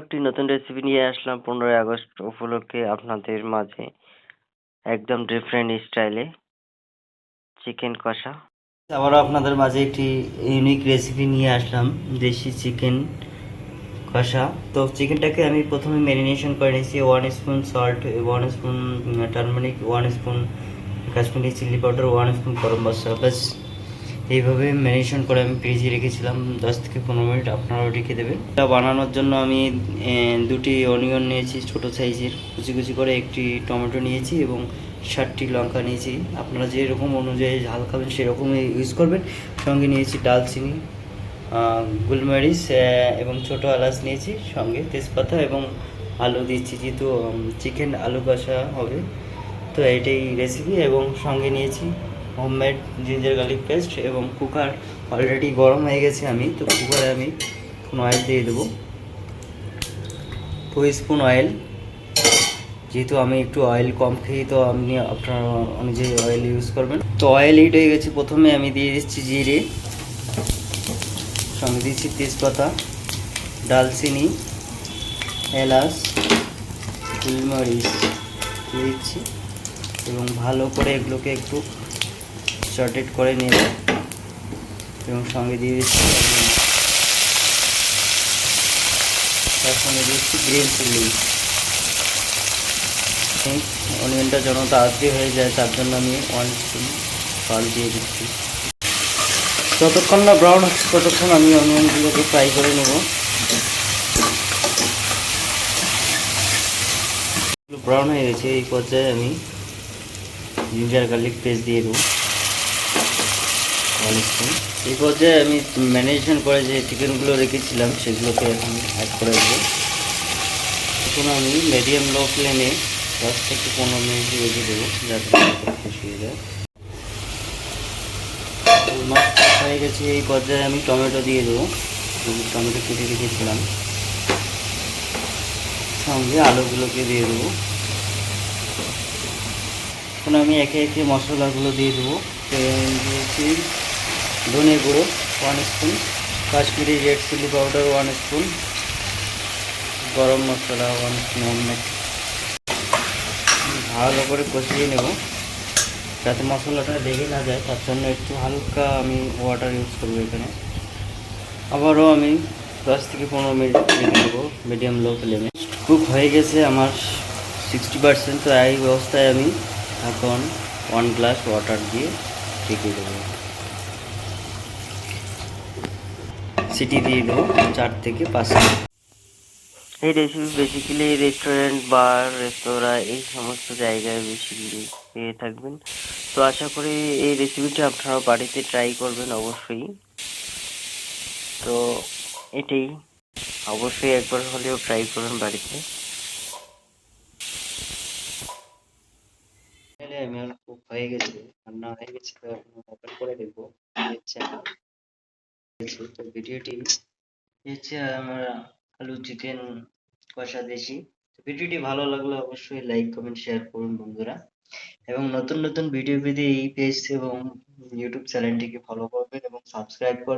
একটি নতুন রেসিপি নিয়ে আসলাম পনেরোই আগস্ট উপলক্ষে আপনাদের মাঝে। একদম ডিফারেন্ট স্টাইলে চিকেন কষা। আবারও আপনাদের মাঝে একটি ইউনিক রেসিপি নিয়ে আসলাম, দেশি চিকেন কষা। তো চিকেনটাকে আমি প্রথমে ম্যারিনেশন করে নিয়েছি one spoon salt one spoon turmeric one spoon Kashmiri chilli powder one spoon garam masala, ব্যাস। এইভাবে ম্যারিনেশন করে আমি ফ্রিজে রেখেছিলাম, দশ থেকে পনেরো মিনিট আপনারাও রেখে দেবেন। এটা বানানোর জন্য আমি দুটি অনিয়ন নিয়েছি, ছোট সাইজের কুচি কুচি করে একটি টমেটো নিয়েছি এবং ষাটটি লঙ্কা নিয়েছি। আপনারা যেরকম অনুযায়ী ঝাল খাবেন সেরকমই ইউজ করবেন। সঙ্গে নিয়েছি ডালচিনি গোলমরিচ এবং ছোট এলাচ নিয়েছি সঙ্গে তেজপাতা এবং আলু দিচ্ছি যেহেতু চিকেন আলু কষা হবে। তো এটাই রেসিপি এবং সঙ্গে নিয়েছি হোমমেড জিঞ্জার গার্লিক পেস্ট এবং কুকার অলরেডি গরম হয়ে গেছে আমি, তো কুকারে আমি অয়েল দিয়ে দেবো। টু স্পুন অয়েল যেহেতু আমি একটু অয়েল কম খেয়ে তো আপনি, আপনার অনুযায়ী অয়েল ইউজ করবেন। তো অয়েল হিট হয়ে গেছে, প্রথমে আমি দিয়ে দিচ্ছি জিরে, সঙ্গে দিচ্ছি তেজপাতা, ডালচিনি, এলাচ, গোলমরিচ দিয়ে দিচ্ছি। এবং ভালো করে এগুলোকে একটু সর্টেড করে নেব। এবং সঙ্গে দিয়ে দিচ্ছি তার সঙ্গে দিচ্ছি গ্রিন চিলি অনিয়নটা যেন তাড়াতাড়ি হয়ে যায়, তার জন্য আমি ওয়ান স্পুন জল দিয়ে দিচ্ছি। যতক্ষণ না ব্রাউন হচ্ছে, ততক্ষণ আমি অনিয়নগুলোকে ফ্রাই করে নেব। ব্রাউন হয়ে গেছে, এই পর্যায়ে আমি জিঞ্জার গার্লিক পেস্ট দিয়ে দেবো। স্পুন এই পর্যায়ে আমি ম্যানেজমেন্ট করে যে চিকেনগুলো রেখেছিলাম, সেগুলোকে এখন অ্যাড করে দেবো। এখন আমি মিডিয়াম লো ফ্লেমে দশ থেকে পনেরো মিনিট রেখে দেবো, যাতে খুশি হয়ে যায়। মাছ হয়ে গেছে, এই পর্যায়ে আমি টমেটো দিয়ে দেবো। টমেটো কেটে রেখেছিলাম। সঙ্গে আলুগুলোকে দিয়ে দেবো। এখন আমি একে একে মশলাগুলো দিয়ে দেবো। দিয়েছি। ধনে গুঁড়ো one spoon Kashmiri red chilli powder one spoon garam masala one spoon ভালো করে কষিয়ে নেব, যাতে মশলাটা লেগে না যায়, তার জন্য একটু হালকা আমি ওয়াটার ইউজ করব এখানে। আবারও আমি দশ থেকে পনেরো মিনিট রেখে দেবো মিডিয়াম লো ফ্লেমে কুক হয়ে গেছে আমার সিক্সটি পার্সেন্ট তো এই অবস্থায় আমি এখন ওয়ান গ্লাস ওয়াটার দিয়ে ঢেকে দেবো। সিটি দিয়ে দেবো চার থেকে পাঁচ এই রেসিপি বেসিক্যালি রেস্টুরেন্ট বার রেস্তোরাঁ এই সমস্ত জায়গায় বেসিক্যালি পেয়ে থাকবেন। তো আশা করি এই রেসিপিটা আপনারা বাড়িতে ট্রাই করবেন অবশ্যই। তো এটাই। অবশ্যই একবার হলেও ট্রাই করুন বাড়িতে। আমি হয়ে গেছে রান্না হয়ে গেছে ওপেন করে দেখব ভিডিওটি হচ্ছে আমার আলু চিকেন কষা দেশি। ভিডিওটি ভালো লাগলে অবশ্যই লাইক কমেন্ট শেয়ার করুন বন্ধুরা। এবং নতুন নতুন ভিডিও পেতে এই পেজ এবং ইউটিউব চ্যানেলটিকে ফলো করবেন এবং সাবস্ক্রাইব করবেন।